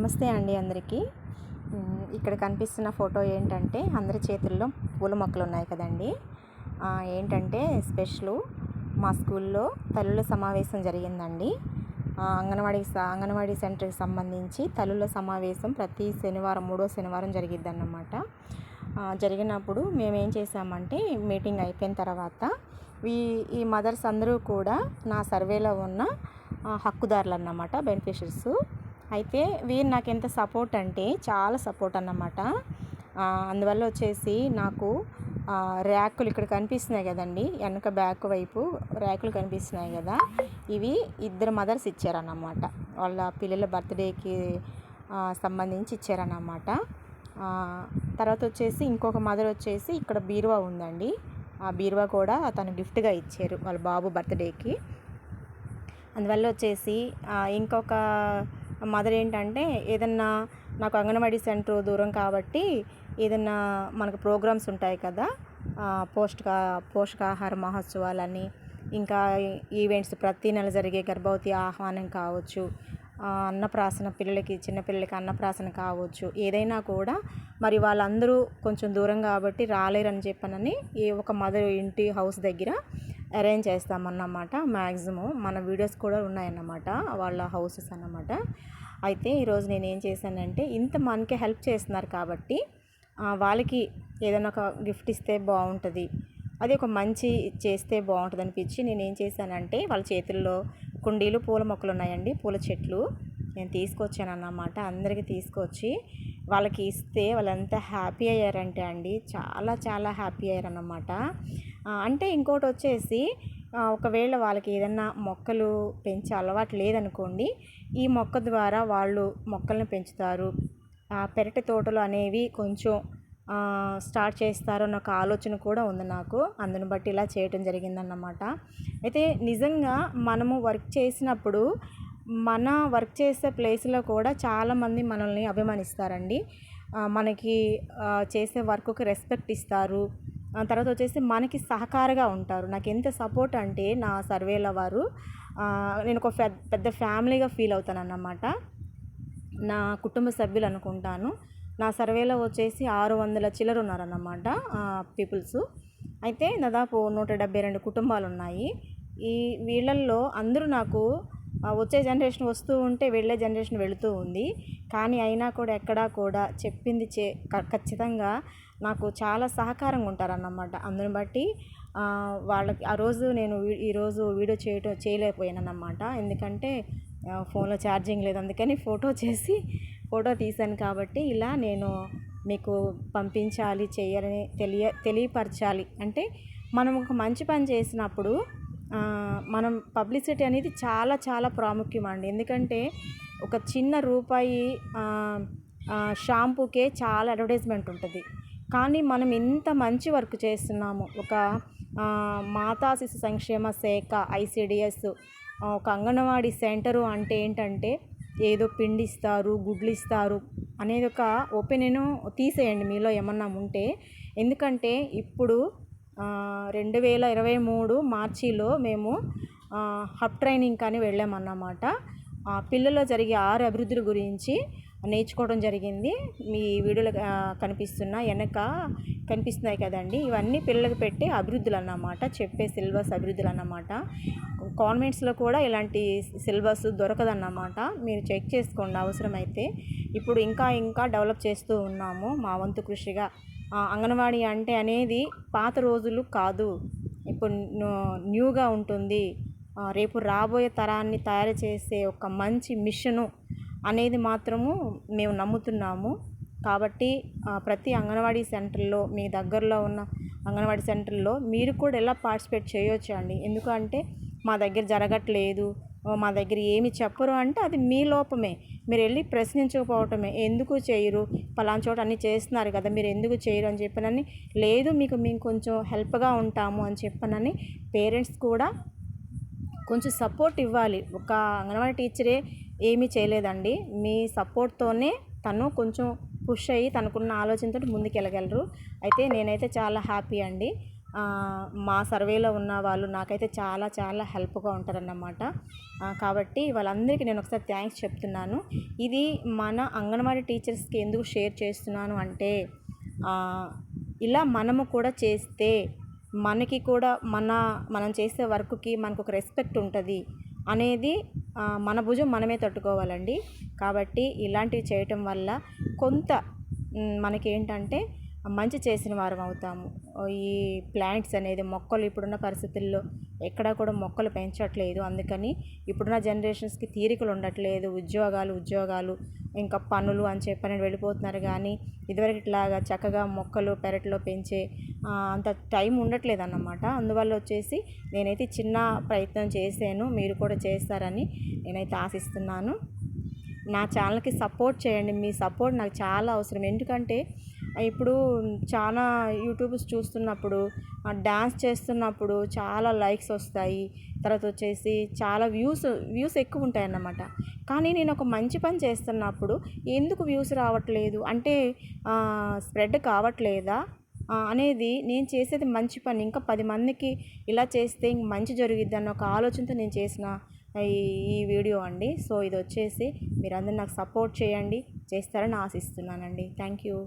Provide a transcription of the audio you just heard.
నమస్తే అండి అందరికీ. ఇక్కడ కనిపిస్తున్న ఫోటో ఏంటంటే అందరి చేతుల్లో పూల మొక్కలు ఉన్నాయి కదండి. ఏంటంటే స్పెషల్ మా స్కూల్లో తల్లుల సమావేశం జరిగిందండి. అంగన్వాడీ స- అంగన్వాడీ సెంటర్కి సంబంధించి తల్లుల సమావేశం ప్రతి శనివారం మూడో శనివారం జరిగిద్దన్నమాట. జరిగినప్పుడు మేము ఏం చేసామంటే మీటింగ్ అయిపోయిన తర్వాత ఈ ఈ మదర్స్ అందరూ కూడా నా సర్వేలో ఉన్న హక్కుదారులు అన్నమాట బెనిఫిషరీస్ అయితే వీరు నాకు ఎంత సపోర్ట్ అంటే చాలా సపోర్ట్ అన్నమాట. అందువల్ల వచ్చేసి నాకు ర్యాకులు ఇక్కడ కనిపిస్తున్నాయి కదండి. వెనక బ్యాక్ వైపు ర్యాకులు కనిపిస్తున్నాయి కదా. ఇవి ఇద్దరు మదర్స్ ఇచ్చారన్నమాట. వాళ్ళ పిల్లల బర్త్డేకి సంబంధించి ఇచ్చారన్నమాట. తర్వాత వచ్చేసి ఇంకొక మదర్ వచ్చేసి ఇక్కడ బీరువా ఉందండి. ఆ బీరువా కూడా తను గిఫ్ట్గా ఇచ్చారు వాళ్ళ బాబు బర్త్డేకి. అందువల్ల వచ్చేసి ఇంకొక మదర్ ఏంటంటే ఏదన్నా నాకు అంగన్వాడీ సెంటర్ దూరం కాబట్టి ఏదన్నా మనకు ప్రోగ్రామ్స్ ఉంటాయి కదా ఆ, పోషకాహార మహోత్సవాలని ఇంకా ఈవెంట్స్ ప్రతి నెల జరిగే గర్భవతి ఆహ్వానం కావచ్చు అన్నప్రాసన పిల్లలకి చిన్నపిల్లలకి అన్నప్రాసన కావచ్చు ఏదైనా కూడా మరి వాళ్ళందరూ కొంచెం దూరం కాబట్టి రాలేరని చెప్పనని ఏ ఒక మదర్ ఇంటి హౌస్ దగ్గర అరేంజ్ చేస్తామన్నమాట మ్యాక్సిమం మన వీడియోస్ కూడా ఉన్నాయన్నమాట వాళ్ళ హౌసెస్ అన్నమాట. అయితే ఈరోజు నేను ఏం చేశానంటే ఇంత మనకి హెల్ప్ చేస్తున్నారు కాబట్టి వాళ్ళకి ఏదైనా ఒక గిఫ్ట్ ఇస్తే బాగుంటుంది అది ఒక మంచి చేస్తే బాగుంటుంది అనిపించి నేను ఏం చేశానంటే వాళ్ళ చేతుల్లో కుండీలు పూల మొక్కలు ఉన్నాయండి పూల చెట్లు నేను తీసుకొచ్చాను అన్నమాట అందరికీ తీసుకొచ్చి వాళ్ళకి ఇస్తే వాళ్ళంతా హ్యాపీ అయ్యారంటే అండి చాలా చాలా హ్యాపీ అయ్యారన్నమాట. అంటే ఇంకోటి వచ్చేసి ఒకవేళ వాళ్ళకి ఏదన్నా మొక్కలు పెంచే అలవాటు లేదనుకోండి ఈ మొక్క ద్వారా వాళ్ళు మొక్కలను పెంచుతారు. పెరటి తోటలు అనేవి కొంచెం స్టార్ట్ చేస్తారు అన్న ఒక ఆలోచన కూడా ఉంది నాకు. అందుని బట్టి ఇలా చేయటం జరిగిందన్నమాట. అయితే నిజంగా మనము వర్క్ చేసినప్పుడు మన వర్క్ చేసే ప్లేస్లో కూడా చాలామంది మనల్ని అభిమానిస్తారండి. మనకి చేసే వర్క్కి రెస్పెక్ట్ ఇస్తారు. తర్వాత వచ్చేసి మనకి సహకారగా ఉంటారు. నాకు ఎంత సపోర్ట్ అంటే నా సర్వేల వారు నేను ఒక పెద్ద పెద్ద ఫ్యామిలీగా ఫీల్ అవుతాను అన్నమాట నా కుటుంబ సభ్యులు అనుకుంటాను. నా సర్వేలో వచ్చేసి ఆరు వందల చిల్లర ఉన్నారన్నమాట పీపుల్స్. అయితే దాదాపు నూట డెబ్బై రెండు కుటుంబాలు ఉన్నాయి. ఈ వీళ్ళల్లో అందరూ నాకు వచ్చే జనరేషన్ వస్తూ ఉంటే వెళ్ళే జనరేషన్ వెళుతూ ఉంది. కానీ అయినా కూడా ఎక్కడా కూడా చెప్పింది చే క- ఖచ్చితంగా నాకు చాలా సహకారంగా ఉంటారన్నమాట అందుని బట్టి వాళ్ళకి ఆ రోజు నేను వీ- ఈరోజు వీడియో చేయటం చేయలేకపోయాను అన్నమాట ఎందుకంటే ఫోన్లో ఛార్జింగ్ లేదు. అందుకని ఫోటో చేసి ఫోటో తీశాను కాబట్టి ఇలా నేను మీకు పంపించాలి చేయాలని తెలియ తెలియపరచాలి. అంటే మనం ఒక మంచి పని చేసినప్పుడు మనం పబ్లిసిటీ అనేది చాలా చాలా ప్రాముఖ్యం అండి ఎందుకంటే ఒక చిన్న రూపాయి షాంపూకే చాలా అడ్వర్టైజ్మెంట్ ఉంటుంది. కానీ మనం ఇంత మంచి వర్క్ చేస్తున్నాము. ఒక మాతా శిశు సంక్షేమ శాఖ ఐసిడిఎస్ ఒక అంగన్వాడీ సెంటరు అంటే ఏంటంటే ఏదో పిండి ఇస్తారు గుడ్లు ఇస్తారు అనేది ఒక ఒపీనియన్ తీసేయండి మీలో ఏమన్నా ఉంటే. ఎందుకంటే ఇప్పుడు రెండు వేల ఇరవై మూడు మార్చిలో మేము హబ్ ట్రైనింగ్ కానీ వెళ్ళామన్నమాట. పిల్లల్లో జరిగే ఆరు అభివృద్ధుల గురించి నేర్చుకోవడం జరిగింది. మీ వీడియోలో కనిపిస్తున్న వెనక కనిపిస్తున్నాయి కదండి. ఇవన్నీ పిల్లలకు పెట్టే అభివృద్ధులు అన్నమాట చెప్పే సిలబస్ అభివృద్ధులు అన్నమాట కాన్వెంట్స్లో కూడా ఇలాంటి సిలబస్ దొరకదన్నమాట. మీరు చెక్ చేసుకోండి అవసరమైతే. ఇప్పుడు ఇంకా ఇంకా డెవలప్ చేస్తూ ఉన్నాము మా వంతు కృషిగా. అంగన్వాడీ అంటే అనేది పాత రోజులు కాదు. ఇప్పుడు న్యూగా ఉంటుంది. రేపు రాబోయే తరాన్ని తయారు చేసే ఒక మంచి మిషను అనేది మాత్రము మేము నమ్ముతున్నాము. కాబట్టి ప్రతి అంగన్వాడీ సెంటర్లో మీ దగ్గరలో ఉన్న అంగన్వాడీ సెంటర్లో మీరు కూడా ఎలా పార్టిసిపేట్ చేయొచ్చు అండి? ఎందుకంటే మా దగ్గర జరగట్లేదు మా దగ్గర ఏమి చెప్పరు అంటే అది మీ లోపమే. మీరు వెళ్ళి ప్రశ్నించకపోవటమే. ఎందుకు చేయరు? పలానా చోట అన్నీ చేస్తున్నారు కదా మీరు ఎందుకు చేయరు అని చెప్పనని లేదు మీకు మేము కొంచెం హెల్ప్గా ఉంటాము అని చెప్పనని పేరెంట్స్ కూడా కొంచెం సపోర్ట్ ఇవ్వాలి. ఒక అంగన్వాడీ టీచరే ఏమీ చేయలేదండి. మీ సపోర్ట్తోనే తను కొంచెం పుష్ అయ్యి తనకున్న ఆలోచనతో ముందుకు వెళ్ళగలరు అయితే నేనైతే చాలా హ్యాపీ అండి. మా సర్వేలో ఉన్న వాళ్ళు నాకైతే చాలా చాలా హెల్ప్గా ఉంటారన్నమాట. కాబట్టి వాళ్ళందరికీ నేను ఒకసారి థ్యాంక్స్ చెప్తున్నాను. ఇది మన అంగన్వాడీ టీచర్స్కి ఎందుకు షేర్ చేస్తున్నాను అంటే ఇలా మనము కూడా చేస్తే మనకి కూడా మన మనం చేసే వర్క్కి మనకు ఒక రెస్పెక్ట్ ఉంటుంది అనేది మన భుజం మనమే తట్టుకోవాలండి. కాబట్టి ఇలాంటివి చేయటం వల్ల కొంత మనకి మనకేంటంటే మంచి చేసిన వారం అవుతాము. ఈ ప్లాంట్స్ అనేది మొక్కలు ఇప్పుడున్న పరిస్థితుల్లో ఎక్కడా కూడా మొక్కలు పెంచట్లేదు. అందుకని ఇప్పుడున్న జనరేషన్స్కి తీరికలు ఉండట్లేదు. ఉద్యోగాలు ఉద్యోగాలు ఇంకా పనులు అని చెప్పని వెళ్ళిపోతున్నారు. కానీ ఇదివరకు ఇట్లాగా చక్కగా మొక్కలు పెరట్లో పెంచే అంత టైం ఉండట్లేదు అన్నమాట. అందువల్ల వచ్చేసి నేనైతే చిన్న ప్రయత్నం చేశాను. మీరు కూడా చేస్తారని నేనైతే ఆశిస్తున్నాను. నా ఛానల్కి సపోర్ట్ చేయండి. మీ సపోర్ట్ నాకు చాలా అవసరం. ఎందుకంటే ఇప్పుడు చాలా యూట్యూబ్స్ చూస్తున్నప్పుడు డ్యాన్స్ చేస్తున్నప్పుడు చాలా లైక్స్ వస్తాయి. తర్వాత వచ్చేసి చాలా వ్యూస్ వ్యూస్ ఎక్కువ ఉంటాయి అన్నమాట కానీ నేను ఒక మంచి పని చేస్తున్నప్పుడు ఎందుకు వ్యూస్ రావట్లేదు? అంటే స్ప్రెడ్ కావట్లేదా? అనేది నేను చేసేది మంచి పని. ఇంకా పది మందికి ఇలా చేస్తే ఇంక మంచి జరుగుద్ది అన్న ఒక ఆలోచనతో నేను చేసిన ఈ ఈ వీడియో అండి. సో ఇది వచ్చేసి మీరందరూ నాకు సపోర్ట్ చేయండి. చేస్తారని ఆశిస్తున్నానండి. Thank you.